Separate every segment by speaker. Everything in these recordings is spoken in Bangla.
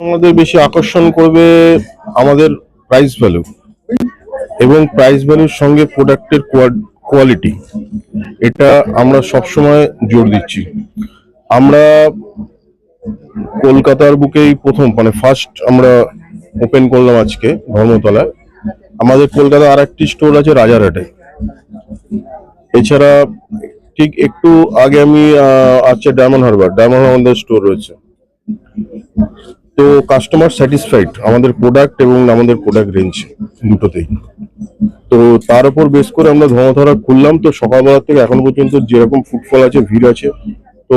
Speaker 1: আমাদের বেশি আকর্ষণ করবে আমাদের প্রাইস ভ্যালু এবং প্রাইস ভ্যালুর সঙ্গে প্রোডাক্টের কোয়ালিটি এটা আমরা সবসময় জোর দিচ্ছি। আমরা কলকাতার বুকেই প্রথম মানে ফার্স্ট আমরা ওপেন করলাম আজকে ধর্মতলায়। আমাদের কলকাতা আর একটি স্টোর আছে রাজারহাটে। এছাড়া ঠিক একটু আগে আমি আছে ডায়মন্ড হারবার। ডায়মন্ড আমাদের স্টোর রয়েছে। তো কাস্টমার স্যাটিসফাইড আমাদের প্রোডাক্ট এবং আমাদের প্রোডাক্ট রেঞ্জ দুটোতেই। তো তার উপর বেস করে আমরা ধর্মধারা খুললাম তো সকালবেলা থেকে এখন পর্যন্ত যেরকম ফুটফল আছে ভিড় আছে তো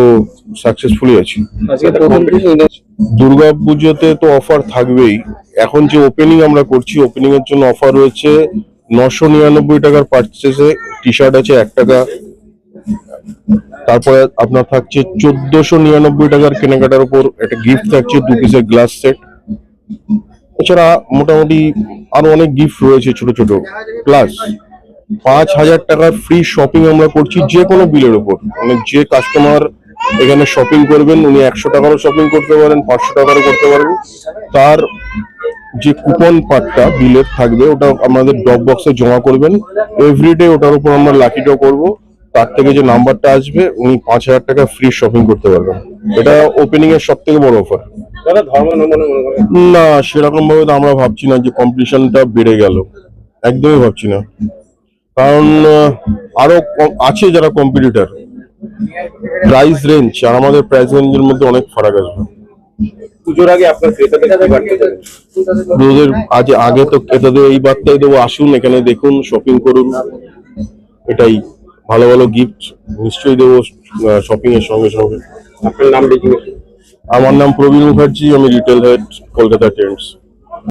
Speaker 1: সাকসেসফুলি আছি। দুর্গা পুজোতে তো অফার থাকবেই। এখন যে ওপেনিং আমরা করছি ওপেনিং এর জন্য অফার রয়েছে নশো নিরানব্বই টাকার পার্চেসে টি শার্ট আছে এক টাকা। তারপরে আপনার থাকছে চোদ্দশো নিরানব্বই টাকার কেনাকাটার উপর একটা গিফট থাকছে, দু পিসের গ্লাস সেট এছাড়া মোটামুটি আরও অনেক গিফট রয়েছে ছোট ছোট। প্লাস পাঁচ হাজার টাকার ফ্রি শপিং আমরা করছি যে কোনো বিলের উপর। মানে যে কাস্টমার এখানে শপিং করবেন, উনি একশো টাকারও শপিং করতে পারেন, পাঁচশো টাকারও করতে পারবেন। তার যে কুপন পার্টটা বিলের থাকবে, ওটা আমাদের ড্রপ বক্সে জমা করবেন। এভরিডে ওটার উপর আমরা লাকি ড্র করব। তার থেকে যে নাম্বারটা আসবে উনি পাঁচ হাজার টাকা ফ্রি শপিং করতে পারবেন। এটা ওপেনিং এর সব থেকে বড় অফার না সেরকম ভাবে তো আমরা ভাবছি না যে কম্পিটিশনটা বেড়ে গেল। একদমই ভাবছি না। কারণ আরও আছে যারা কম্পিটিটার প্রাইস রেঞ্জ আর আমাদের প্রাইস রেঞ্জের মধ্যে অনেক ফারাক আসবে
Speaker 2: পুজোর আগে আপনার ক্রেতাদের
Speaker 1: আজ আগে তো ক্রেতাদের এই বার্তাই দেবো আসুন এখানে দেখুন শপিং করুন। এটাই। ভালো ভালো গিফট নিশ্চয়ই দেবো শপিং এর সঙ্গে সঙ্গে।
Speaker 2: আপনার নাম লিখে
Speaker 1: আমার নাম প্রবীণ মুখার্জি আমি রিটেল হেড কলকাতা ট্রেন্ডস